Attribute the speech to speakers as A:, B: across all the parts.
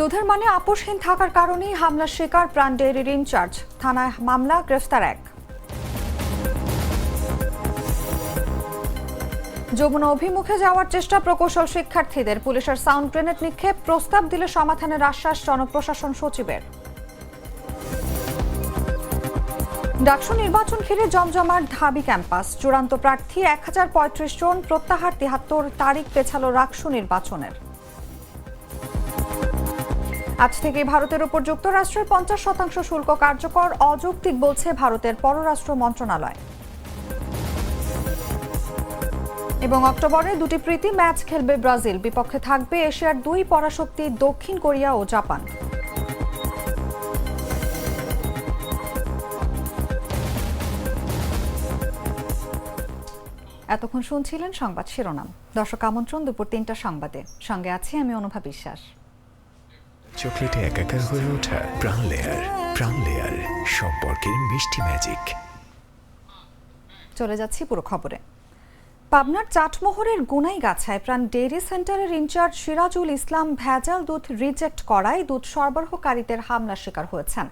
A: দুধের মানে আপোষহীন থাকার কারণেই হামলার শিকার প্রাণ ডেয়ারির ইনচার্জ থানায় মামলা গ্রেফতার এক যমুনা অভিমুখে যাওয়ার চেষ্টা প্রকৌশল শিক্ষার্থীদের পুলিশের সাউন্ড গ্রেনেড নিক্ষেপ প্রস্তাব দিলে সমাধানের আশ্বাস জনপ্রশাসন সচিবের ডাকসু নির্বাচন ঘিরে জমজমার ধাবি ক্যাম্পাস চূড়ান্ত প্রার্থী এক জন প্রত্যাহার তিয়াত্তর তারিখ পেছালো রাকসু নির্বাচনের আজ থেকে ভারতের উপর যুক্তরাষ্ট্রের পঞ্চাশ শতাংশ শুল্ক কার্যকর অযৌক্তিক বলছে ভারতের পররাষ্ট্র মন্ত্রণালয় এবং অক্টোবরে দুটি প্রীতি ম্যাচ খেলবে ব্রাজিল বিপক্ষে থাকবে এশিয়ার দুই পরাশক্তি দক্ষিণ কোরিয়া ও জাপান এতক্ষণ শুনছিলেন সংবাদ শিরোনাম দর্শক আমন্ত্রণ দুপুর তিনটা সংবাদে সঙ্গে আছি আমি অনুভা বিশ্বাস
B: চকলেটে একাকার হয়ে ওঠা প্রাণ লেয়ার প্রাণ লেয়ার সম্পর্কের মিষ্টি ম্যাজিক
A: চলে যাচ্ছি পুরো খবরে পাবনার চাটমোহরের গোনাইগাছায় প্রাণ ডেইরি সেন্টারের ইনচার্জ সিরাজুল ইসলাম ভেজাল দুধ রিজেক্ট করায় দুধ সরবরাহকারীদের হামলার শিকার হয়েছেন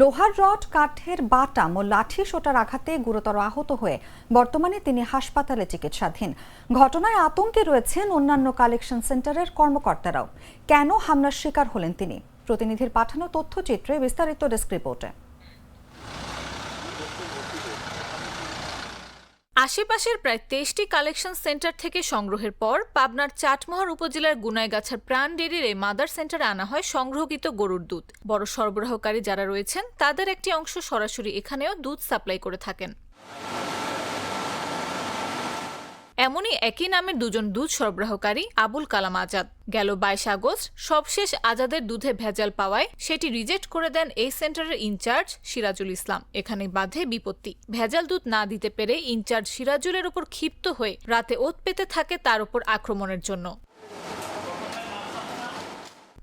A: লোহার রড কাঠের বাটাম ও লাঠি সোটার আঘাতে গুরুতর আহত হয়ে বর্তমানে তিনি হাসপাতালে চিকিৎসাধীন ঘটনায় আতঙ্কে রয়েছেন অন্যান্য কালেকশন সেন্টারের কর্মকর্তারাও কেন হামলার শিকার হলেন তিনি প্রতিনিধির পাঠানো তথ্যচিত্রে বিস্তারিত ডেস্ক রিপোর্টে আশেপাশের প্রায় তেইশটি কালেকশন সেন্টার থেকে সংগ্রহের পর পাবনার চাটমোহর উপজেলার গুনাইগাছার প্রাণ ডেরির এই মাদার সেন্টারে আনা হয় সংগ্রহকৃত গরুর দুধ বড় সরবরাহকারী যারা রয়েছেন তাদের একটি অংশ সরাসরি এখানেও দুধ সাপ্লাই করে থাকেন এমনই একই নামের দুজন দুধ সরবরাহকারী আবুল কালাম আজাদ গেল বাইশ আগস্ট সবশেষ আজাদের দুধে ভেজাল পাওয়ায় সেটি রিজেক্ট করে দেন এই সেন্টারের ইনচার্জ সিরাজুল ইসলাম এখানে বাধে বিপত্তি ভেজাল দুধ না দিতে পেরে ইনচার্জ সিরাজুলের ওপর ক্ষিপ্ত হয়ে রাতে ওত পেতে থাকে তার ওপর আক্রমণের জন্য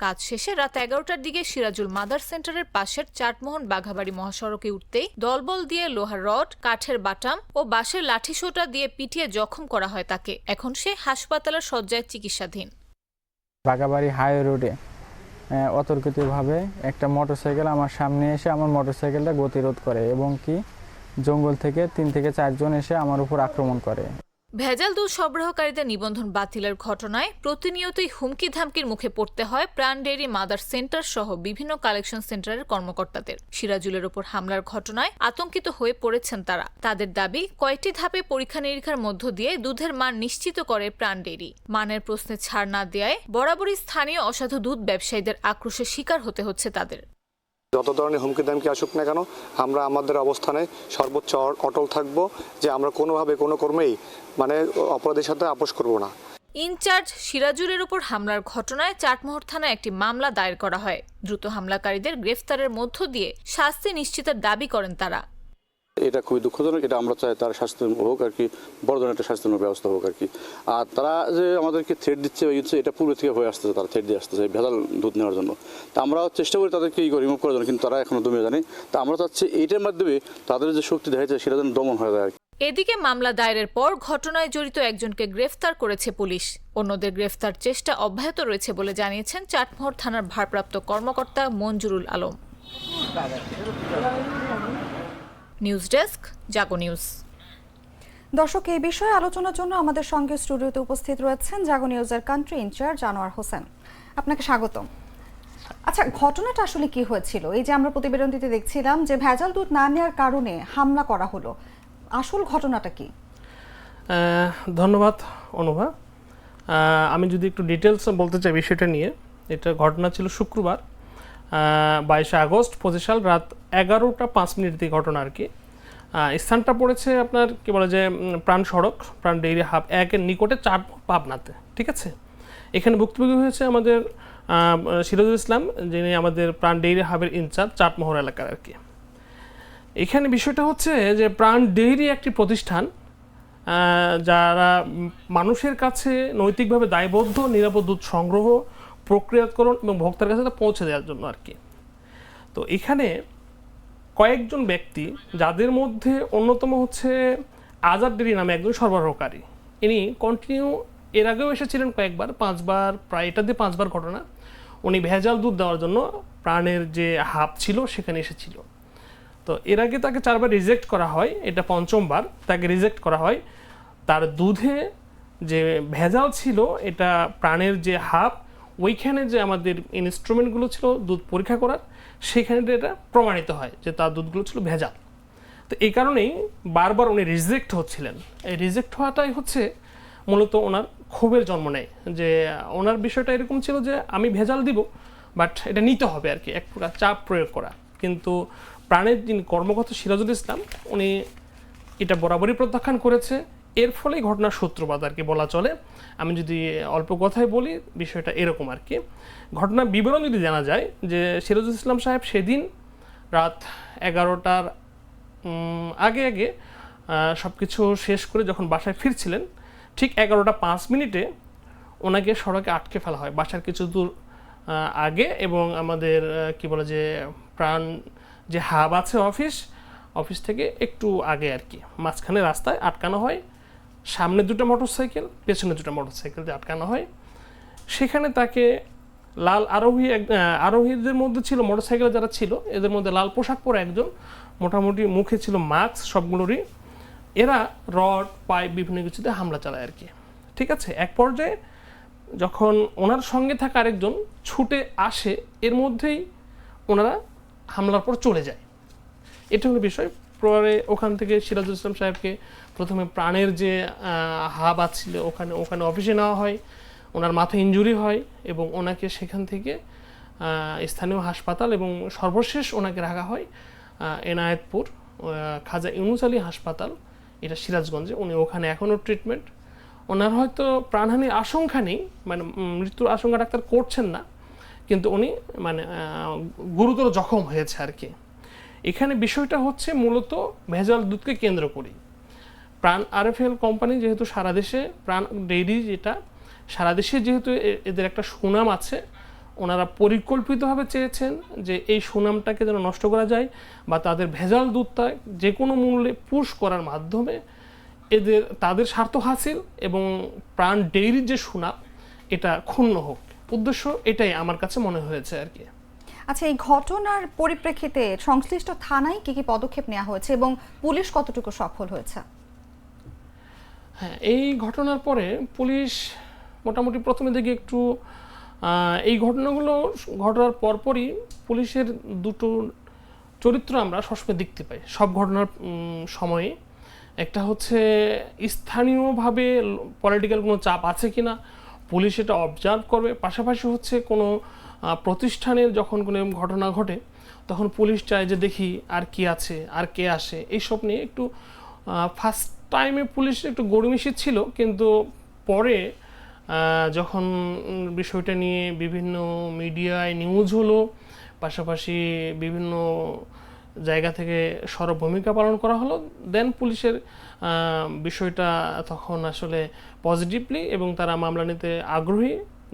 A: কাজ শেষে রাত এগারোটার দিকে সিরাজুল মাদার সেন্টারের পাশের চাটমোহন বাঘাবাড়ি মহাসড়কে উঠতেই দলবল দিয়ে লোহার রড কাঠের বাটাম ও বাঁশের লাঠি সোটা দিয়ে পিটিয়ে জখম করা হয় তাকে এখন সে হাসপাতালের শয্যায় চিকিৎসাধীন
C: বাঘাবাড়ি হাই রোডে অতর্কিতভাবে একটা মোটরসাইকেল আমার সামনে এসে আমার মোটরসাইকেলটা গতিরোধ করে এবং কি জঙ্গল থেকে তিন থেকে চারজন এসে আমার উপর আক্রমণ করে
A: ভেজাল দুধ সরবরাহকারীদের নিবন্ধন বাতিলের ঘটনায় প্রতিনিয়তই হুমকি ধামকির মুখে পড়তে হয় প্রাণ ডেয়ারি মাদার সেন্টার সহ বিভিন্ন কালেকশন সেন্টারের কর্মকর্তাদের সিরাজুলের ওপর হামলার ঘটনায় আতঙ্কিত হয়ে পড়েছেন তারা তাদের দাবি কয়েকটি ধাপে পরীক্ষা নিরীক্ষার মধ্য দিয়ে দুধের মান নিশ্চিত করে প্রাণ ডেয়ারি মানের প্রশ্নে ছাড় না দেওয়ায় বরাবরই স্থানীয় অসাধু দুধ ব্যবসায়ীদের আক্রোশের শিকার হতে হচ্ছে তাদের
D: যত ধরনের হুমকি দামকি আসুক না কেন আমরা আমাদের অবস্থানে সর্বোচ্চ অটল থাকব যে আমরা কোনোভাবে কোনো কর্মেই মানে অপরাধের সাথে আপোষ করব না
A: ইনচার্জ সিরাজুলের উপর হামলার ঘটনায় চাটমোহর থানায় একটি মামলা দায়ের করা হয় দ্রুত হামলাকারীদের গ্রেফতারের মধ্য দিয়ে শাস্তি নিশ্চিতের দাবি করেন তারা
D: এটা খুবই দুঃখজনক এটা আমরা চাই তার স্বাস্থ্য হোক আর কি বড় ধরনের একটা স্বাস্থ্য ব্যবস্থা হোক আর কি আর তারা যে আমাদেরকে থ্রেড দিচ্ছে বা ইচ্ছে এটা পূর্ব থেকে হয়ে আসতেছে তারা থ্রেড দিয়ে আসতেছে ভেজাল দুধ নেওয়ার জন্য তা আমরা চেষ্টা করি তাদেরকে এই রিমুভ করার জন্য কিন্তু তারা এখনো দমে জানে তা আমরা চাচ্ছি এইটার মাধ্যমে তাদের যে শক্তি দেখা যায় সেটা যেন দমন হয়ে যায় আর কি
A: এদিকে মামলা দায়েরের পর ঘটনায় জড়িত একজনকে গ্রেফতার করেছে পুলিশ অন্যদের গ্রেফতার চেষ্টা অব্যাহত রয়েছে বলে জানিয়েছেন চাটমোহর থানার ভারপ্রাপ্ত কর্মকর্তা Monjurul Alam news desk Jago news দর্শক এই বিষয়ে আলোচনার জন্য আমাদের সঙ্গে স্টুডিওতে উপস্থিত রয়েছেন জাগো নিউজের কান্ট্রি ইনচার্জ আনোয়ার হোসেন আপনাকে স্বাগতম আচ্ছা ঘটনাটা আসলে কি হয়েছিল এই যে আমরা প্রতিবেদন দিতে দেখছিলাম যে ভেজাল দুধ না নেওয়ার কারণে হামলা করা হলো আসল ঘটনাটা কি
E: ধন্যবাদ অনুভা আমি যদি একটু ডিটেলস বলতে চাই বিষয়টা নিয়ে এটা ঘটনা ছিল শুক্রবার বাইশে আগস্ট পঁচিশ সাল রাত এগারোটা পাঁচ মিনিট ঘটনা আর কি স্থানটা পড়েছে আপনার কি বলে যে প্রাণ সড়ক প্রাণ ডেইরি হাব একের নিকটে চার পাবনাতে ঠিক আছে এখানে ভুক্তভোগী হয়েছে আমাদের সিরাজুল ইসলাম যিনি আমাদের প্রাণ ডেইরি হাবের ইনচার্জ চাটমোহর এলাকার আর কি এখানে বিষয়টা হচ্ছে যে প্রাণ ডেইরি একটি প্রতিষ্ঠান যারা মানুষের কাছে নৈতিকভাবে দায়বদ্ধ নিরাপদ দুধ সংগ্রহ প্রক্রিয়াকরণ এবং ভোক্তার কাছে পৌঁছে দেওয়ার জন্য আর কি তো এখানে কয়েকজন ব্যক্তি যাদের মধ্যে অন্যতম হচ্ছে আজাদ ডেরি নামে একজন সরবরাহকারী ইনি কন্টিনিউ এর আগেও এসেছিলেন কয়েকবার পাঁচবার প্রায় এটা দিয়ে পাঁচবার ঘটনা উনি ভেজাল দুধ দেওয়ার জন্য প্রাণের যে হাব ছিল সেখানে এসেছিল তো এর আগে তাকে চারবার রিজেক্ট করা হয় এটা পঞ্চমবার তাকে রিজেক্ট করা হয় তার দুধে যে ভেজাল ছিল এটা প্রাণের যে হাফ ওইখানে যে আমাদের ইনস্ট্রুমেন্টগুলো ছিল দুধ পরীক্ষা করার সেখানে এটা প্রমাণিত হয় যে তার দুধগুলো ছিল ভেজাল তো এই কারণেই বারবার উনি রিজেক্ট হচ্ছিলেন এই রিজেক্ট হওয়াটাই হচ্ছে মূলত ওনার ক্ষোভের জন্ম নেয় যে ওনার বিষয়টা এরকম ছিল যে আমি ভেজাল দিব বাট এটা নিতে হবে আর কি এক প্রকার চাপ প্রয়োগ করা কিন্তু প্রাণের যিনি কর্মকর্তা সিরাজুল ইসলাম উনি এটা বরাবরই প্রত্যাখ্যান করেছে এর ফলে ঘটনার সূত্রপাত আর কি বলা চলে আমি যদি অল্প কথায় বলি বিষয়টা এরকম আর কি ঘটনার বিবরণ যদি জানা যায় যে সিরাজুল ইসলাম সাহেব সেদিন রাত এগারোটার আগে আগে সব কিছু শেষ করে যখন বাসায় ফিরছিলেন ঠিক এগারোটা পাঁচ মিনিটে ওনাকে সড়কে আটকে ফেলা হয় বাসার কিছু দূর আগে এবং আমাদের কি বলে যে প্রাণ যে হাব আছে অফিস অফিস থেকে একটু আগে আর কি মাঝখানে রাস্তায় আটকানো হয় সামনে দুটো মোটরসাইকেল পেছনে দুটো মোটরসাইকেল যে আটকানো হয় সেখানে তাকে লাল আরোহী এক আরোহীদের মধ্যে ছিল মোটরসাইকেলে যারা ছিল এদের মধ্যে লাল পোশাক পরে একজন মোটামুটি মুখে ছিল মাস্ক সবগুলোরই এরা রড পাইপ বিভিন্ন কিছুতে হামলা চালায় আর কি ঠিক আছে এক পর্যায়ে যখন ওনার সঙ্গে থাকা আরেকজন ছুটে আসে এর মধ্যেই ওনারা হামলার পর চলে যায় এটা হলো বিষয় পরে ওখান থেকে সিরাজুল ইসলাম সাহেবকে প্রথমে প্রাণের যে হাব আছিল ওখানে ওখানে অফিসে নেওয়া হয় ওনার মাথা ইঞ্জুরি হয় এবং ওনাকে সেখান থেকে স্থানীয় হাসপাতাল এবং সর্বশেষ ওনাকে রাখা হয় এনায়েতপুর খাজা ইউনুস আলী হাসপাতাল এটা সিরাজগঞ্জে উনি ওখানে এখনও ট্রিটমেন্ট ওনার হয়তো প্রাণহানির আশঙ্কা নেই মানে মৃত্যুর আশঙ্কা ডাক্তার করছেন না কিন্তু উনি মানে গুরুতর জখম হয়েছে আর কি এখানে বিষয়টা হচ্ছে মূলত ভেজাল দুধকে কেন্দ্র করি প্রাণ আরএফএল কোম্পানি যেহেতু সারা দেশে প্রাণ ডেইরি যেটা সারা দেশে যেহেতু এদের একটা সুনাম আছে ওনারা পরিকল্পিতভাবে চেয়েছেন যে এই সুনামটাকে যেন নষ্ট করা যায় বা তাদের ভেজাল দুধটা যে কোনো মূল্যে পুশ করার মাধ্যমে এদের তাদের স্বার্থ হাসিল এবং প্রাণ ডেইরির যে সুনাম এটা ক্ষুণ্ণ হোক উদ্দেশ্য এটাই আমার কাছে মনে হয়েছে আর কি
A: আচ্ছা এই ঘটনার পরিপ্রেক্ষিতে সংশ্লিষ্ট থানায় কি কি পদক্ষেপ নেওয়া হয়েছে এবং পুলিশ কতটুকু সফল হয়েছে
E: হ্যাঁ এই ঘটনার পরে পুলিশ মোটামুটি প্রথমে দিকে একটু এই ঘটনাগুলো ঘটনার পরপরই পুলিশের দুটো চরিত্র আমরা সবসময় দেখতে পাই সব ঘটনার সময়ে একটা হচ্ছে স্থানীয়ভাবে পলিটিক্যাল কোনো চাপ আছে কি না পুলিশ এটা অবজার্ভ করবে পাশাপাশি হচ্ছে কোনো প্রতিষ্ঠানের যখন কোনো ঘটনা ঘটে তখন পুলিশ চায় যে দেখি আর কি আছে আর কে আসে এইসব নিয়ে একটু ফার্স্ট টাইমে পুলিশ একটু গরমিশি ছিল কিন্তু পরে যখন বিষয়টা নিয়ে বিভিন্ন মিডিয়ায় নিউজ হলো পাশাপাশি বিভিন্ন জায়গা থেকে সরব ভূমিকা পালন করা হলো দেন পুলিশের বিষয়টা তখন আসলে পজিটিভলি এবং তারা মামলা নিতে আগ্রহী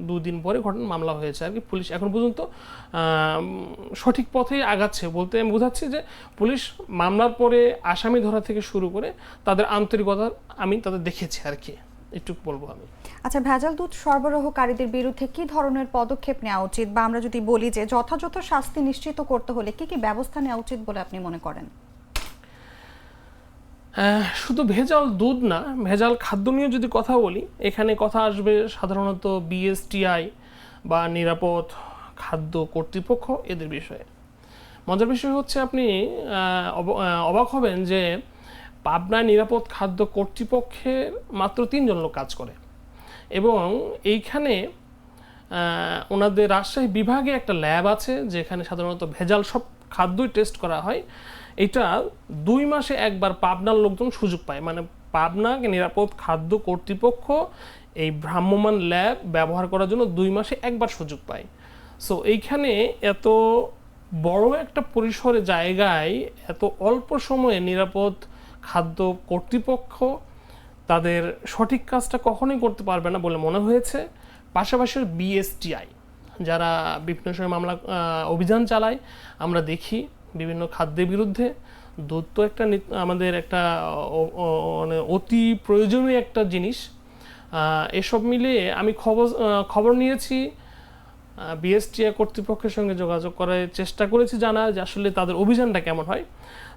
E: দুদিন পরে ঘটনা মামলা হয়েছে আর কি পুলিশ এখন পর্যন্ত সঠিক পথেই আগাচ্ছে বলতে আমি বোঝাচ্ছি যে পুলিশ মামলার পরে আসামি ধরা থেকে শুরু করে তাদের আন্তরিকতা আমি তাদের দেখেছি আর কি এটুকু বলবো আমি
A: আচ্ছা ভেজাল দুধ সরবরাহকারীদের বিরুদ্ধে কি ধরনের পদক্ষেপ নেওয়া উচিত বা আমরা যদি বলি যে যথাযথ শাস্তি নিশ্চিত করতে হলে কি কি ব্যবস্থা নেওয়া উচিত বলে আপনি মনে করেন
E: শুধু ভেজাল দুধ না ভেজাল খাদ্য নিয়ে যদি কথা বলি এখানে কথা আসবে সাধারণত বিএসটিআই বা নিরাপদ খাদ্য কর্তৃপক্ষ এদের বিষয়ে মজার বিষয় হচ্ছে আপনি অবাক হবেন যে পাবনায় নিরাপদ খাদ্য কর্তৃপক্ষের মাত্র তিনজন লোক কাজ করে এবং এইখানে ওনাদের রাজশাহী বিভাগে একটা ল্যাব আছে যেখানে সাধারণত ভেজাল সব খাদ্যই টেস্ট করা হয় এটা দুই মাসে একবার পাবনার লোকজন সুযোগ পায় মানে পাবনা নিরাপদ খাদ্য কর্তৃপক্ষ এই ভ্রাম্যমান ল্যাব ব্যবহার করার জন্য দুই মাসে একবার সুযোগ পায় সো এইখানে এত বড় একটা পরিসরে জায়গায় এত অল্প সময়ে নিরাপদ খাদ্য কর্তৃপক্ষ তাদের সঠিক কাজটা কখনোই করতে পারবে না বলে মনে হয়েছে পাশাপাশি বিএসটিআই যারা বিভিন্ন সময় মামলা অভিযান চালায় আমরা দেখি বিভিন্ন খাদ্যের বিরুদ্ধে দুধ তো একটা আমাদের একটা মানে অতি প্রয়োজনীয় একটা জিনিস এসব মিলিয়ে আমি খবর খবর নিয়েছি বিএসটিআই কর্তৃপক্ষের সঙ্গে যোগাযোগ করার চেষ্টা করেছি জানার যে আসলে তাদের অভিযানটা কেমন হয়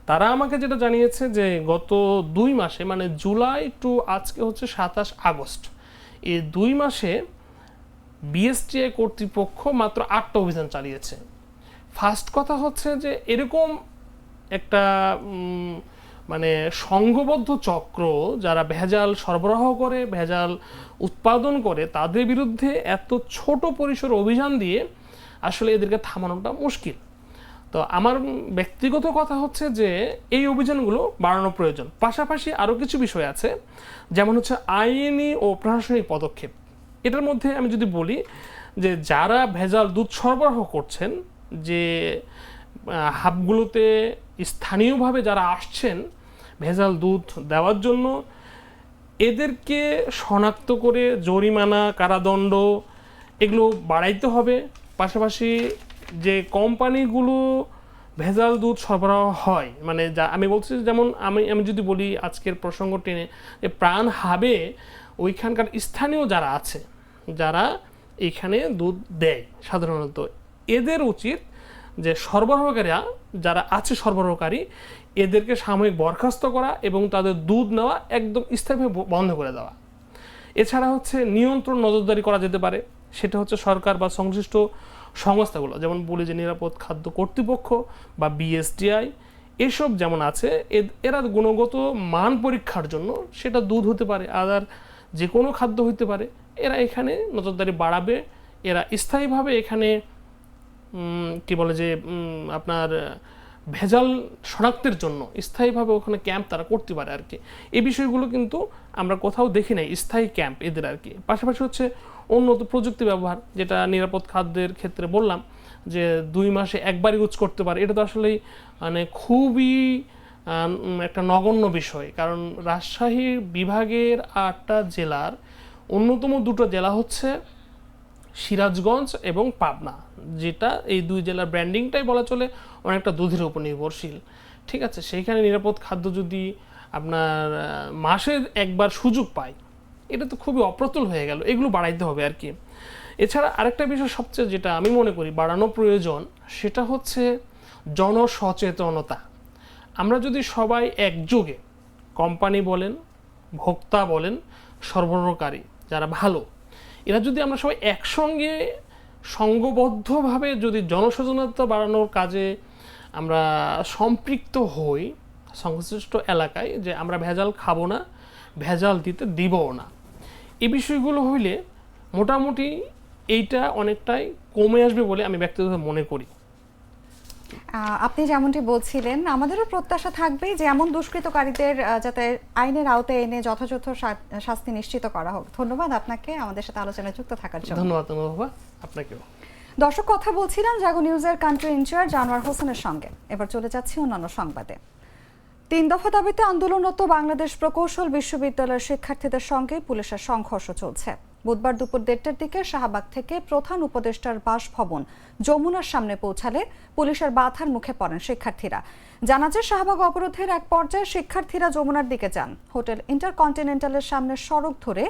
E: তারা আমাকে যেটা জানিয়েছে যে গত দুই মাসে মানে জুলাই টু আজকে হচ্ছে সাতাশ আগস্ট এই দুই মাসে বিএসটিআই কর্তৃপক্ষ মাত্র আটটা অভিযান চালিয়েছে ফার্স্ট কথা হচ্ছে যে এরকম একটা মানে সংঘবদ্ধ চক্র যারা ভেজাল সরবরাহ করে ভেজাল উৎপাদন করে তাদের বিরুদ্ধে এত ছোট পরিসর অভিযান দিয়ে আসলে এদেরকে থামানোটা মুশকিল তো আমার ব্যক্তিগত কথা হচ্ছে যে এই অভিযানগুলো বাড়ানো প্রয়োজন পাশাপাশি আরও কিছু বিষয় আছে যেমন হচ্ছে আইনি ও প্রশাসনিক পদক্ষেপ এটার মধ্যে আমি যদি বলি যে যারা ভেজাল দুধ সরবরাহ করছেন যে হাবগুলোতে স্থানীয়ভাবে যারা আসছেন ভেজাল দুধ দেওয়ার জন্য এদেরকে শনাক্ত করে জরিমানা কারাদণ্ড এগুলো বাড়াইতে হবে পাশাপাশি যে কোম্পানিগুলো ভেজাল দুধ সরবরাহ হয় মানে যা আমি বলছি যেমন আমি আমি যদি বলি আজকের প্রসঙ্গ টেনে যে প্রাণ হাবে ওইখানকার স্থানীয় যারা আছে যারা এখানে দুধ দেয় সাধারণত এদের উচিত যে সরবরাহকারীরা যারা আছে সরবরাহকারী এদেরকে সাময়িক বরখাস্ত করা এবং তাদের দুধ নেওয়া একদম স্থায়ীভাবে বন্ধ করে দেওয়া এছাড়া হচ্ছে নিয়ন্ত্রণ নজরদারি করা যেতে পারে সেটা হচ্ছে সরকার বা সংশ্লিষ্ট সংস্থাগুলো যেমন বলি যে নিরাপদ খাদ্য কর্তৃপক্ষ বা বিএসটিআই এসব যেমন আছে এরা গুণগত মান পরীক্ষার জন্য সেটা দুধ হতে পারে আদার যে কোনো খাদ্য হতে পারে এরা এখানে নজরদারি বাড়াবে এরা স্থায়ীভাবে এখানে কি বলে যে আপনার ভেজাল শনাক্তের জন্য স্থায়ীভাবে ওখানে ক্যাম্প তারা করতে পারে আর কি এই বিষয়গুলো কিন্তু আমরা কোথাও দেখি নাই স্থায়ী ক্যাম্প এদের আর কি পাশাপাশি হচ্ছে উন্নত প্রযুক্তি ব্যবহার যেটা নিরাপদ খাদ্যের ক্ষেত্রে বললাম যে দুই মাসে একবার ইউজ করতে পারে এটা তো আসলেই মানে খুবই একটা নগণ্য বিষয় কারণ রাজশাহী বিভাগের আটটা জেলার অন্যতম দুটো জেলা হচ্ছে সিরাজগঞ্জ এবং পাবনা যেটা এই দুই জেলার ব্র্যান্ডিংটাই বলা চলে অনেকটা দুধের উপর নির্ভরশীল ঠিক আছে সেইখানে নিরাপদ খাদ্য যদি আপনার মাসে একবার সুযোগ পায় এটা তো খুবই অপ্রতুল হয়ে গেল এগুলো বাড়াইতে হবে আর কি এছাড়া আরেকটা বিষয় সবচেয়ে যেটা আমি মনে করি বাড়ানো প্রয়োজন সেটা হচ্ছে জনসচেতনতা আমরা যদি সবাই একযোগে কোম্পানি বলেন ভোক্তা বলেন সরবরাহকারী যারা ভালো এরা যদি আমরা সবাই একসঙ্গে সঙ্গবদ্ধভাবে যদি জনসচেতনতা বাড়ানোর কাজে আমরা সম্পৃক্ত হই সংশ্লিষ্ট এলাকায় যে আমরা ভেজাল খাবো না ভেজাল দিতে দিবও না এই বিষয়গুলো হইলে মোটামুটি এইটা অনেকটাই কমে আসবে বলে আমি ব্যক্তিগতভাবে মনে করি
A: আপনি যেমনটি বলছিলেন আমাদেরও প্রত্যাশা থাকবে যে এমন দুষ্কৃতকারীদের যাতে আইনের আওতায় এনে যথাযথ শাস্তি নিশ্চিত করা হোক ধন্যবাদ আপনাকে আমাদের সাথে আলোচনায় যুক্ত থাকার জন্য
E: ধন্যবাদ আপনাকেও
A: দর্শক কথা বলছিলাম জাগো নিউজের কান্ট্রি ইনচার্জ আনোয়ার হোসেনের সঙ্গে এবার চলে যাচ্ছি অন্যান্য সংবাদে তিন দফা দাবিতে আন্দোলনরত বাংলাদেশ প্রকৌশল বিশ্ববিদ্যালয়ের শিক্ষার্থীদের সঙ্গে পুলিশের সংঘর্ষ চলছে বুধবার দুপুর দেড়টার দিকে শাহবাগ থেকে প্রধান উপদেষ্টার বাসভবন যমুনার সামনে পৌঁছালে পুলিশের বাধার মুখে পড়েন শিক্ষার্থীরা জানা যায় শাহবাগ অবরোধের এক পর্যায়ে শিক্ষার্থীরা যমুনার দিকে যান হোটেল ইন্টারকন্টিনেন্টালের সামনে সড়ক ধরে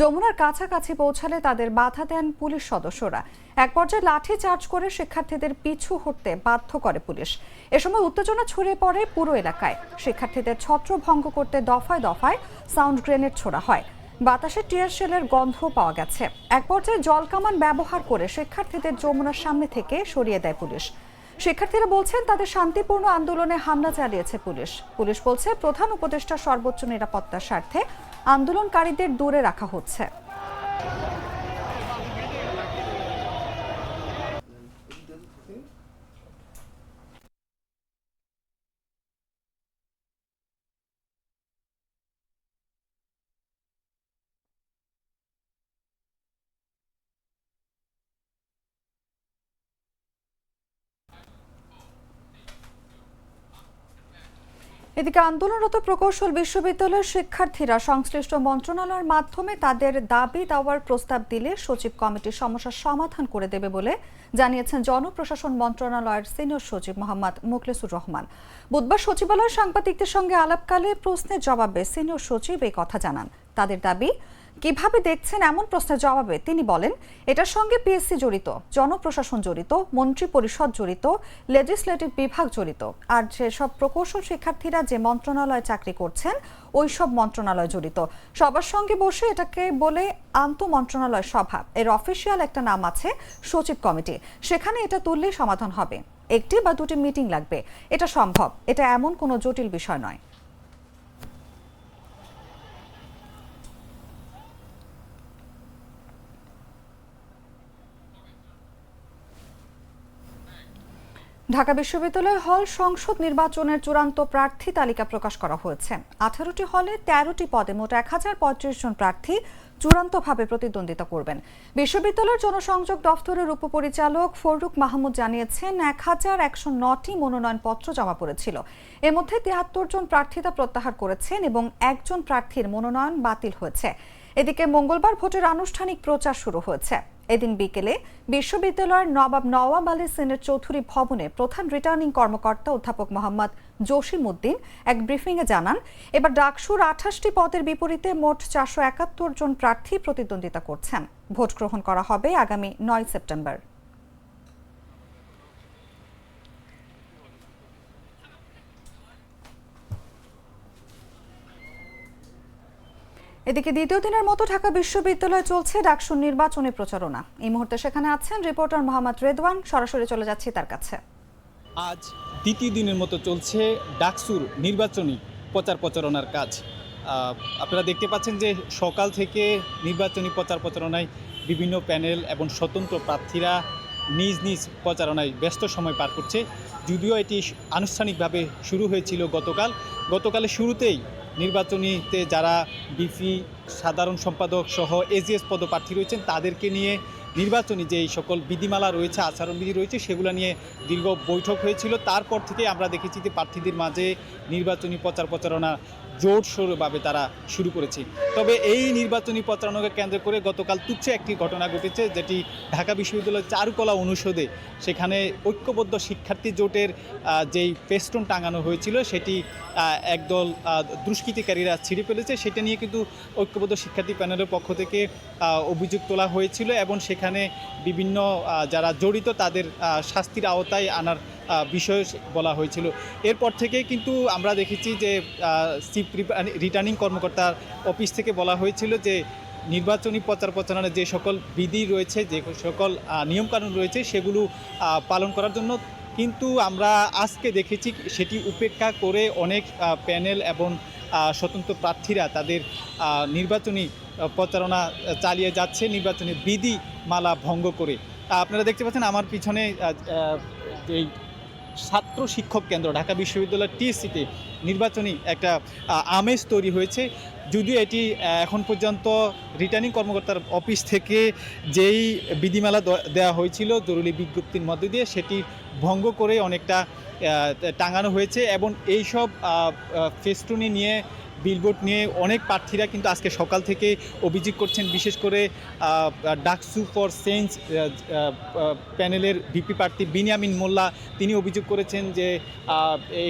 A: যমুনার কাছাকাছি পৌঁছালে তাদের বাধা দেন পুলিশ সদস্যরা এক পর্যায়ে লাঠি চার্জ করে শিক্ষার্থীদের পিছু হটতে বাধ্য করে পুলিশ এ সময় উত্তেজনা ছড়িয়ে পড়ে পুরো এলাকায় শিক্ষার্থীদের ছত্রভঙ্গ করতে দফায় দফায় সাউন্ড গ্রেনেড ছোড়া হয় বাতাসে টিয়ার শেলের গন্ধ পাওয়া গেছে এক পর্যায়ে জলকামান ব্যবহার করে শিক্ষার্থীদের যমুনার সামনে থেকে সরিয়ে দেয় পুলিশ শিক্ষার্থীরা বলছেন তাদের শান্তিপূর্ণ আন্দোলনে হামলা চালিয়েছে পুলিশ পুলিশ বলছে প্রধান উপদেষ্টা সর্বোচ্চ নিরাপত্তার স্বার্থে আন্দোলনকারীদের দূরে রাখা হচ্ছে এদিকে আন্দোলনরত প্রকৌশল বিশ্ববিদ্যালয়ের শিক্ষার্থীরা সংশ্লিষ্ট মন্ত্রণালয়ের মাধ্যমে তাদের দাবি দেওয়ার প্রস্তাব দিলে সচিব কমিটি সমস্যার সমাধান করে দেবে বলে জানিয়েছেন জনপ্রশাসন মন্ত্রণালয়ের সিনিয়র সচিব মোহাম্মদ মুখলেসুর রহমান বুধবার সচিবালয় সাংবাদিকদের সঙ্গে আলাপকালে প্রশ্নের জবাবে সিনিয়র সচিব এই কথা জানান তাদের দাবি কিভাবে দেখছেন এমন প্রশ্নের জবাবে তিনি বলেন এটার সঙ্গে পিএসসি জড়িত জনপ্রশাসন জড়িত মন্ত্রী পরিষদ জড়িত লেজিসলেটিভ বিভাগ জড়িত আর যেসব প্রকৌশল শিক্ষার্থীরা যে মন্ত্রণালয়ে চাকরি করছেন ওই সব মন্ত্রণালয় জড়িত সবার সঙ্গে বসে এটাকে বলে আন্ত মন্ত্রণালয় সভা এর অফিসিয়াল একটা নাম আছে সচিব কমিটি সেখানে এটা তুললেই সমাধান হবে একটি বা দুটি মিটিং লাগবে এটা সম্ভব এটা এমন কোনো জটিল বিষয় নয় ঢাকা বিশ্ববিদ্যালয় হল সংসদ নির্বাচনের চূড়ান্ত প্রার্থী তালিকা প্রকাশ করা হয়েছে আঠারোটি হলে তেরোটি পদে মোট এক হাজার পঁয়ত্রিশ জন প্রার্থী চূড়ান্তভাবে প্রতিদ্বন্দ্বিতা করবেন বিশ্ববিদ্যালয়ের জনসংযোগ দফতরের উপপরিচালক ফরুক মাহমুদ জানিয়েছেন এক হাজার একশো নটি মনোনয়নপত্র জমা পড়েছিল এর মধ্যে তিয়াত্তর জন প্রার্থিতা প্রত্যাহার করেছেন এবং একজন প্রার্থীর মনোনয়ন বাতিল হয়েছে এদিকে মঙ্গলবার ভোটের আনুষ্ঠানিক প্রচার শুরু হয়েছে এদিন বিকেলে বিশ্ববিদ্যালয়ের নবাব নওয়াব আলী সেনের চৌধুরী ভবনে প্রধান রিটার্নিং কর্মকর্তা অধ্যাপক মোহাম্মদ জসিম উদ্দিন এক ব্রিফিংয়ে জানান এবার ডাকসুর আঠাশটি পদের বিপরীতে মোট চারশো একাত্তর জন প্রার্থী প্রতিদ্বন্দ্বিতা করছেন ভোট গ্রহণ করা হবে আগামী নয় সেপ্টেম্বর এদিকে দ্বিতীয় দিনের মতো ঢাকা বিশ্ববিদ্যালয়ে চলছে ডাকসুর নির্বাচনী প্রচারণা এই মুহূর্তে সেখানে আছেন রিপোর্টার মোহাম্মদ রেদওয়ান সরাসরি চলে যাচ্ছি তার কাছে
F: আজ তৃতীয় দিনের মতো চলছে ডাকসুর নির্বাচনী প্রচার প্রচারণার কাজ আপনারা দেখতে পাচ্ছেন যে সকাল থেকে নির্বাচনী প্রচার প্রচারণায় বিভিন্ন প্যানেল এবং স্বতন্ত্র প্রার্থীরা নিজ নিজ প্রচারণায় ব্যস্ত সময় পার করছে যদিও এটি আনুষ্ঠানিকভাবে শুরু হয়েছিল গতকাল গতকালের শুরুতেই নির্বাচনীতে যারা বিপি সাধারণ সম্পাদক সহ এজিএস পদপ্রার্থী রয়েছেন তাদেরকে নিয়ে নির্বাচনী যে এই সকল বিধিমালা রয়েছে আচরণবিধি রয়েছে সেগুলো নিয়ে দীর্ঘ বৈঠক হয়েছিল তারপর থেকে আমরা দেখেছি যে প্রার্থীদের মাঝে নির্বাচনী প্রচার প্রচারণা জোরসোরভাবে তারা শুরু করেছে তবে এই নির্বাচনী প্রচারণাকে কেন্দ্র করে গতকাল তুচ্ছ একটি ঘটনা ঘটেছে যেটি ঢাকা বিশ্ববিদ্যালয়ের চারুকলা অনুষদে সেখানে ঐক্যবদ্ধ শিক্ষার্থী জোটের যেই পেস্টন টাঙানো হয়েছিল সেটি একদল দুষ্কৃতিকারীরা ছিঁড়ে ফেলেছে সেটা নিয়ে কিন্তু ঐক্যবদ্ধ শিক্ষার্থী প্যানেলের পক্ষ থেকে অভিযোগ তোলা হয়েছিল এবং সেখানে বিভিন্ন যারা জড়িত তাদের শাস্তির আওতায় আনার বিষয় বলা হয়েছিল এরপর থেকে কিন্তু আমরা দেখেছি যে চিফ রিটার্নিং কর্মকর্তার অফিস থেকে বলা হয়েছিল যে নির্বাচনী প্রচার প্রচারণার যে সকল বিধি রয়েছে যে সকল নিয়মকানুন রয়েছে সেগুলো পালন করার জন্য কিন্তু আমরা আজকে দেখেছি সেটি উপেক্ষা করে অনেক প্যানেল এবং স্বতন্ত্র প্রার্থীরা তাদের নির্বাচনী প্রচারণা চালিয়ে যাচ্ছে নির্বাচনী বিধি মালা ভঙ্গ করে আপনারা দেখতে পাচ্ছেন আমার পিছনে এই ছাত্র শিক্ষক কেন্দ্র ঢাকা বিশ্ববিদ্যালয়ের টিএসসিতে নির্বাচনী একটা আমেজ তৈরি হয়েছে যদিও এটি এখন পর্যন্ত রিটার্নিং কর্মকর্তার অফিস থেকে যেই বিধিমালা দেওয়া হয়েছিল জরুরি বিজ্ঞপ্তির মধ্য দিয়ে সেটি ভঙ্গ করে অনেকটা টাঙানো হয়েছে এবং এইসব ফেস্টুনি নিয়ে বিলবোর্ড নিয়ে অনেক প্রার্থীরা কিন্তু আজকে সকাল থেকে অভিযোগ করছেন বিশেষ করে ডাকসু ফর সেন্স প্যানেলের ভিপি প্রার্থী বিনিয়ামিন মোল্লা তিনি অভিযোগ করেছেন যে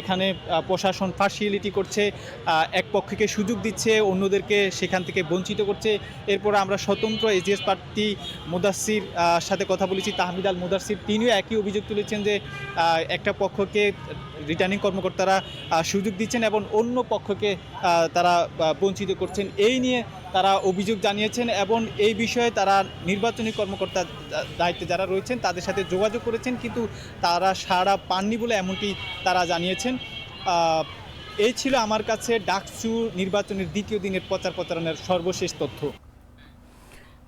F: এখানে প্রশাসন ফার্সিয়ালিটি করছে এক পক্ষকে সুযোগ দিচ্ছে অন্যদেরকে সেখান থেকে বঞ্চিত করছে এরপর আমরা স্বতন্ত্র এজিএস প্রার্থী মুদাসির সাথে কথা বলেছি তাহমিদ আল মুদাসির তিনিও একই অভিযোগ তুলেছেন যে একটা পক্ষকে রিটার্নিং কর্মকর্তারা সুযোগ দিচ্ছেন এবং অন্য পক্ষকে তারা বঞ্চিত করছেন এই নিয়ে তারা অভিযোগ জানিয়েছেন এবং এই বিষয়ে তারা নির্বাচনী কর্মকর্তা দায়িত্বে যারা রয়েছেন তাদের সাথে যোগাযোগ করেছেন কিন্তু তারা সাড়া পাননি বলে এমনটি তারা জানিয়েছেন এই ছিল আমার কাছে ডাকসু নির্বাচনের দ্বিতীয় দিনের প্রচার প্রচারণের সর্বশেষ তথ্য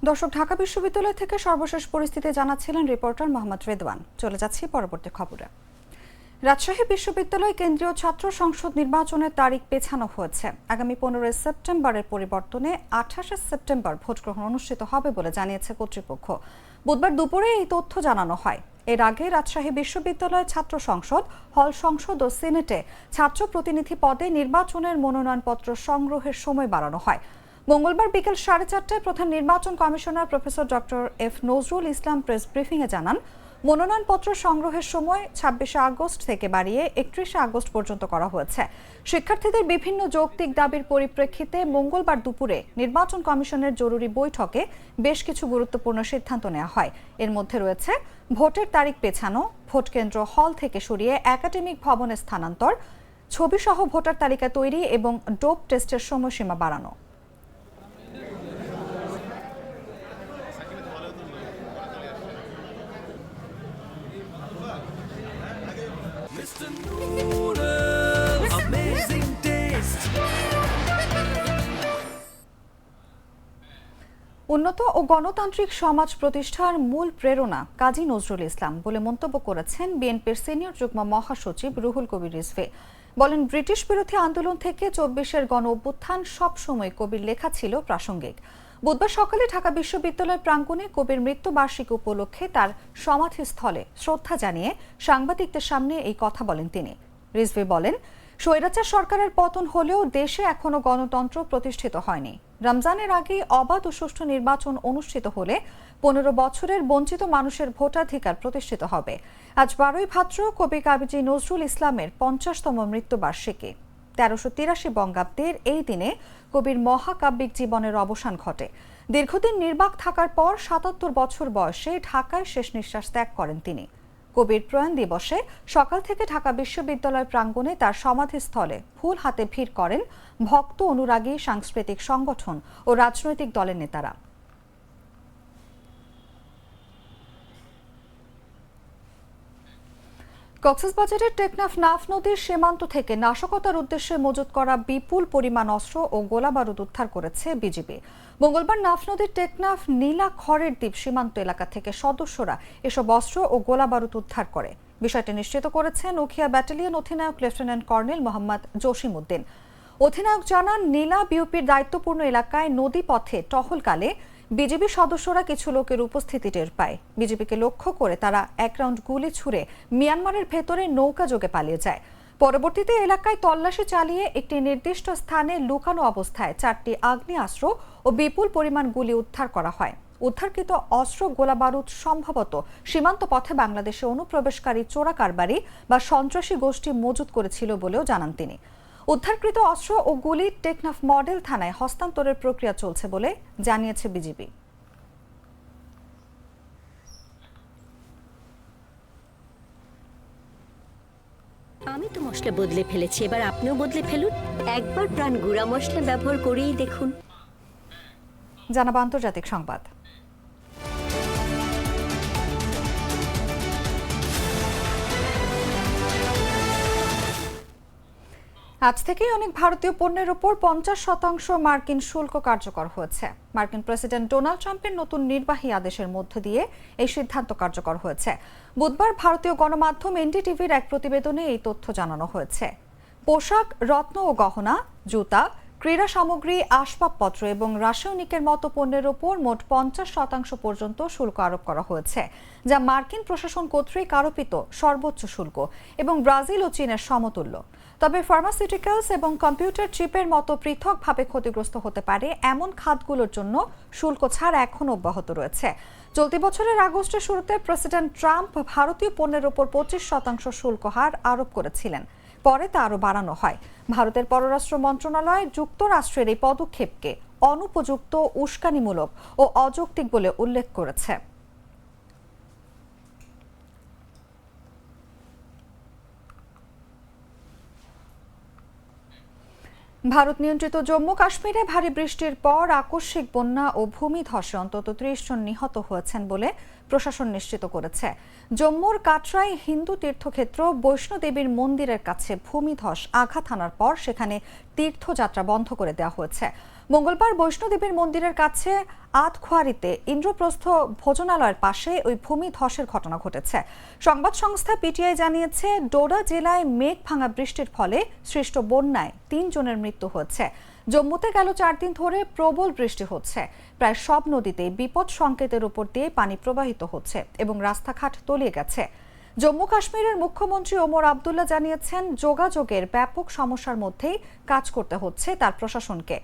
A: দর্শক ঢাকা বিশ্ববিদ্যালয় থেকে সর্বশেষ পরিস্থিতি জানাচ্ছিলেন রিপোর্টার মোহাম্মদ রেদওয়ান চলে যাচ্ছি পরবর্তী খবরে রাজশাহী বিশ্ববিদ্যালয় কেন্দ্রীয় ছাত্র সংসদ নির্বাচনের তারিখ পেছানো হয়েছে আগামী পনেরোই সেপ্টেম্বরের পরিবর্তনে আঠাশে সেপ্টেম্বর ভোট গ্রহণ অনুষ্ঠিত হবে বলে জানিয়েছে কর্তৃপক্ষ বুধবার দুপুরে এই তথ্য জানানো হয় এর আগে রাজশাহী বিশ্ববিদ্যালয় ছাত্র সংসদ হল সংসদ ও সিনেটে ছাত্র প্রতিনিধি পদে নির্বাচনের মনোনয়নপত্র সংগ্রহের সময় বাড়ানো হয় মঙ্গলবার বিকেল সাড়ে চারটায় প্রধান নির্বাচন commissioner professor doctor F Nazrul Islam press ব্রিফিংয়ে জানান মনোনয়নপত্র সংগ্রহের সময় ছাব্বিশে আগস্ট থেকে বাড়িয়ে একত্রিশে আগস্ট পর্যন্ত করা হয়েছে শিক্ষার্থীদের বিভিন্ন যৌক্তিক দাবির পরিপ্রেক্ষিতে মঙ্গলবার দুপুরে নির্বাচন কমিশনের জরুরি বৈঠকে বেশ কিছু গুরুত্বপূর্ণ সিদ্ধান্ত নেওয়া হয় এর মধ্যে রয়েছে ভোটের তারিখ পেছানো ভোট কেন্দ্র হল থেকে সরিয়ে একাডেমিক ভবনে স্থানান্তর ছবিসহ ভোটার তালিকা তৈরি এবং ডোপ টেস্টের সময়সীমা বাড়ানো উন্নত ও গণতান্ত্রিক সমাজ প্রতিষ্ঠার মূল প্রেরণা কাজী নজরুল ইসলাম বলে মন্তব্য করেছেন বিএনপির সিনিয়র যুগ্ম মহাসচিব রুহুল কবির রিজভে বলেন ব্রিটিশ বিরোধী আন্দোলন থেকে চব্বিশের গণ অভ্যুত্থান সবসময় কবির লেখা ছিল প্রাসঙ্গিক বুধবার সকালে ঢাকা বিশ্ববিদ্যালয় প্রাঙ্গণে কবির মৃত্যুবার্ষিকী উপলক্ষে তার সমাধিস্থলে শ্রদ্ধা জানিয়ে সাংবাদিকদের সামনে এই কথা বলেন তিনি রিজভে বলেন স্বৈরাচার সরকারের পতন হলেও দেশে এখনও গণতন্ত্র প্রতিষ্ঠিত হয়নি রমজানের আগে অবাধ ও সুষ্ঠু নির্বাচন অনুষ্ঠিত হলে পনেরো বছরের বঞ্চিত মানুষের ভোটাধিকার প্রতিষ্ঠিত হবে আজ বারোই ভাদ্র কবি কাবিজি নজরুল ইসলামের পঞ্চাশতম মৃত্যুবার্ষিকী তেরোশো তিরাশি বঙ্গাব্দের এই দিনে কবির মহাকাব্যিক জীবনের অবসান ঘটে দীর্ঘদিন নির্বাক থাকার পর সাতাত্তর বছর বয়সে ঢাকায় শেষ নিঃশ্বাস ত্যাগ করেন তিনি কবির প্রয়াণ দিবসে সকাল থেকে ঢাকা বিশ্ববিদ্যালয় প্রাঙ্গণে তার সমাধিস্থলে ফুল হাতে ভিড় করেন ভক্ত অনুরাগী সাংস্কৃতিক সংগঠন ও রাজনৈতিক দলের নেতারা কক্সবাজারের টেকনাফ নাফ নদীর সীমান্ত থেকে নাশকতার উদ্দেশ্যে মজুত করা বিপুল পরিমাণ অস্ত্র ও বারুদ উদ্ধার করেছে বিজিবি মঙ্গলবার নাফ নদীর টেকনাফ নীলা খড়ের দ্বীপ সীমান্ত এলাকা থেকে সদস্যরা এসব অস্ত্র ও গোলা বারুদ উদ্ধার করে বিষয়টি নিশ্চিত করেছেন ওখিয়া ব্যাটালিয়ন অধিনায়ক লেফটেন্যান্ট কর্নেল মোহাম্মদ জসিম উদ্দিন অধিনায়ক জানান নীলা বিউপির দায়িত্বপূর্ণ এলাকায় নদী পথে টহলকালে বিজেপি সদস্যরা কিছু লোকের উপস্থিতি টের পায় বিজেপিকে লক্ষ্য করে তারা এক রাউন্ড গুলি ছুড়ে মিয়ানমারের ভেতরে নৌকা যোগে পালিয়ে যায় পরবর্তীতে এলাকায় তল্লাশি চালিয়ে একটি নির্দিষ্ট স্থানে লুকানো অবস্থায় চারটি আগ্নেয়াস্ত্র ও বিপুল পরিমাণ গুলি উদ্ধার করা হয় উদ্ধারকৃত অস্ত্র গোলাবারুদ সম্ভবত সীমান্ত পথে বাংলাদেশে অনুপ্রবেশকারী কারবারি বা সন্ত্রাসী গোষ্ঠী মজুত করেছিল বলেও জানান তিনি উদ্ধারকৃত অস্ত্র ও গুলি টেকনাফ মডেল থানায় হস্তান্তরের প্রক্রিয়া চলছে বলে জানিয়েছে বিজিবি আমি তো মশলা বদলে ফেলেছি এবার আপনিও বদলে ফেলুন একবার প্রাণ গুঁড়া মশলা ব্যবহার করেই দেখুন জানাব আন্তর্জাতিক সংবাদ আজ থেকেই অনেক ভারতীয় পণ্যের উপর পঞ্চাশ শতাংশ মার্কিন শুল্ক কার্যকর হয়েছে মার্কিন প্রেসিডেন্ট ডোনাল্ড ট্রাম্পের নতুন নির্বাহী আদেশের মধ্য দিয়ে এই সিদ্ধান্ত কার্যকর হয়েছে বুধবার ভারতীয় গণমাধ্যম এনডিটিভির এক প্রতিবেদনে এই তথ্য জানানো হয়েছে পোশাক রত্ন ও গহনা জুতা ক্রীড়া সামগ্রী আসবাবপত্র এবং রাসায়নিকের মতো পণ্যের ওপর মোট পঞ্চাশ শতাংশ পর্যন্ত শুল্ক আরোপ করা হয়েছে যা মার্কিন প্রশাসন কর্তৃক আরোপিত সর্বোচ্চ শুল্ক এবং ব্রাজিল ও চীনের সমতুল্য তবে ফার্মাসিউটিক্যালস এবং কম্পিউটার চিপের মতো পৃথকভাবে ক্ষতিগ্রস্ত হতে পারে এমন খাতগুলোর জন্য শুল্ক ছাড় এখন অব্যাহত রয়েছে চলতি বছরের আগস্টের শুরুতে প্রেসিডেন্ট ট্রাম্প ভারতীয় পণ্যের ওপর পঁচিশ শতাংশ শুল্ক হার আরোপ করেছিলেন পরে তা আরও বাড়ানো হয় ভারতের পররাষ্ট্র মন্ত্রণালয় যুক্তরাষ্ট্রের এই পদক্ষেপকে অনুপযুক্ত উস্কানিমূলক ও অযৌক্তিক বলে উল্লেখ করেছে ভারত নিয়ন্ত্রিত জম্মু কাশ্মীরে ভারী বৃষ্টির পর আকস্মিক বন্যা ও ভূমিধসে অন্তত ত্রিশ জন নিহত হয়েছেন বলে প্রশাসন নিশ্চিত করেছে জম্মুর কাটরায় হিন্দু তীর্থক্ষেত্র বৈষ্ণোদেবীর মন্দিরের কাছে ভূমিধস আঘাত হানার পর সেখানে তীর্থযাত্রা বন্ধ করে দেওয়া হয়েছে মঙ্গলবার বৈষ্ণদেবীর মন্দিরের কাছে আতখোয়ারিতে ইন্দ্রপ্রস্থ ভোজনালয়ের পাশে ওই ভূমি ধসের ঘটনা ঘটেছে সংবাদ সংস্থা পিটিআই জানিয়েছে ডোডা জেলায় মেঘ ভাঙা বৃষ্টির ফলে সৃষ্ট বন্যায় তিনজনের মৃত্যু হয়েছে জম্মুতে গেল চার দিন ধরে প্রবল বৃষ্টি হচ্ছে প্রায় সব নদীতে বিপদ সংকেতের উপর দিয়ে পানি প্রবাহিত হচ্ছে এবং রাস্তাঘাট তলিয়ে গেছে জম্মু কাশ্মীরের মুখ্যমন্ত্রী ওমর আবদুল্লা জানিয়েছেন যোগাযোগের ব্যাপক সমস্যার মধ্যেই কাজ করতে হচ্ছে তার প্রশাসনকে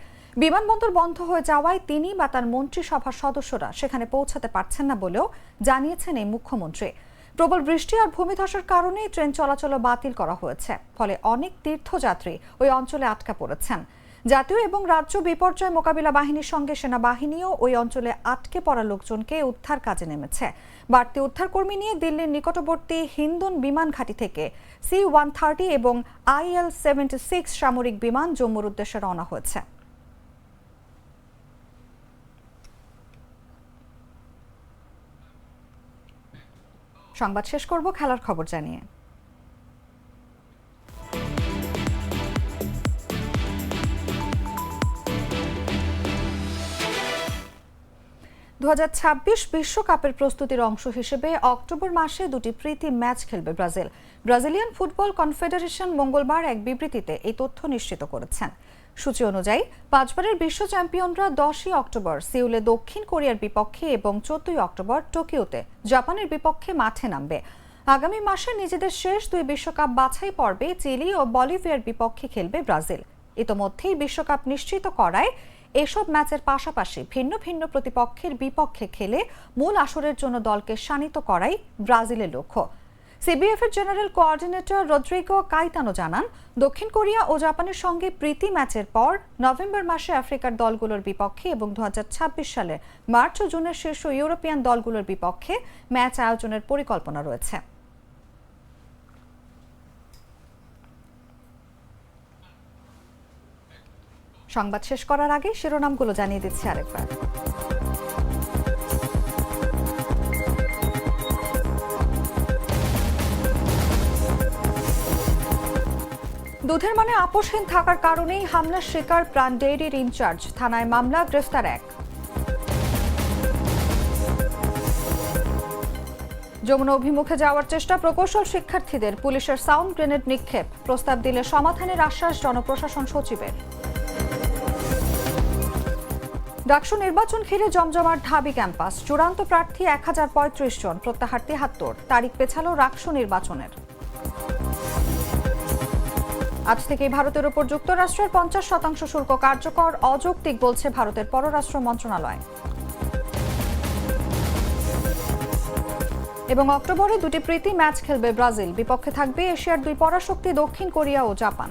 A: বিমানবন্দর বন্ধ হয়ে যাওয়ায় তিনি বা তার মন্ত্রিসভার সদস্যরা সেখানে পৌঁছাতে পারছেন না বলেও জানিয়েছেন এই মুখ্যমন্ত্রী প্রবল বৃষ্টি আর ভূমিধসের কারণে ট্রেন চলাচল বাতিল করা হয়েছে ফলে অনেক তীর্থযাত্রী ওই অঞ্চলে আটকা পড়েছেন জাতীয় এবং রাজ্য বিপর্যয় মোকাবিলা বাহিনীর সঙ্গে সেনাবাহিনীও ওই অঞ্চলে আটকে পড়া লোকজনকে উদ্ধার কাজে নেমেছে বাড়তি উদ্ধারকর্মী নিয়ে দিল্লির নিকটবর্তী হিন্দন বিমান ঘাঁটি থেকে সি ওয়ান থার্টি এবং আইএল সেভেন্টি সিক্স সামরিক বিমান জম্মুর উদ্দেশ্যে রওনা হয়েছে সংবাদ শেষ করব খেলার খবর জানিয়ে দু বিশ্বকাপের প্রস্তুতির অংশ হিসেবে অক্টোবর মাসে দুটি প্রীতি ম্যাচ খেলবে ব্রাজিল ব্রাজিলিয়ান ফুটবল কনফেডারেশন মঙ্গলবার এক বিবৃতিতে এই তথ্য নিশ্চিত করেছেন সূচি অনুযায়ী পাঁচবারের বিশ্ব চ্যাম্পিয়নরা দশই অক্টোবর সিউলে দক্ষিণ কোরিয়ার বিপক্ষে এবং চোদ্দই অক্টোবর টোকিওতে জাপানের বিপক্ষে মাঠে নামবে আগামী মাসে নিজেদের শেষ দুই বিশ্বকাপ বাছাই পর্বে চিলি ও বলিভিয়ার বিপক্ষে খেলবে ব্রাজিল ইতোমধ্যেই বিশ্বকাপ নিশ্চিত করায় এসব ম্যাচের পাশাপাশি ভিন্ন ভিন্ন প্রতিপক্ষের বিপক্ষে খেলে মূল আসরের জন্য দলকে শানিত করাই ব্রাজিলের লক্ষ্য সিবিএফ এর জেনারেল কোঅর্ডিনেটর রদ্রিগো কাইতানো জানান দক্ষিণ কোরিয়া ও জাপানের সঙ্গে প্রীতি ম্যাচের পর নভেম্বর মাসে আফ্রিকার দলগুলোর বিপক্ষে এবং দু সালে মার্চ ও জুনের শীর্ষ ইউরোপিয়ান দলগুলোর বিপক্ষে ম্যাচ আয়োজনের পরিকল্পনা রয়েছে সংবাদ শেষ করার আগে শিরোনামগুলো জানিয়ে দিচ্ছে আরেকবার দুধের মানে আপোষহীন থাকার কারণেই হামলার শিকার প্রাণ ডেইরির ইনচার্জ থানায় মামলা গ্রেফতার এক যমুনা অভিমুখে যাওয়ার চেষ্টা প্রকৌশল শিক্ষার্থীদের পুলিশের সাউন্ড গ্রেনেড নিক্ষেপ প্রস্তাব দিলে সমাধানের আশ্বাস জনপ্রশাসন সচিবের ডাকসু নির্বাচন ঘিরে জমজমার ঢাবি ক্যাম্পাস চূড়ান্ত প্রার্থী এক জন প্রত্যাহার তিহাত্তর তারিখ পেছালো রাকসু নির্বাচনের আজ থেকেই ভারতের উপর যুক্তরাষ্ট্রের পঞ্চাশ শতাংশ শুল্ক কার্যকর অযৌক্তিক বলছে ভারতের পররাষ্ট্র মন্ত্রণালয় এবং অক্টোবরে দুটি প্রীতি ম্যাচ খেলবে ব্রাজিল বিপক্ষে থাকবে এশিয়ার দুই পরাশক্তি দক্ষিণ কোরিয়া ও জাপান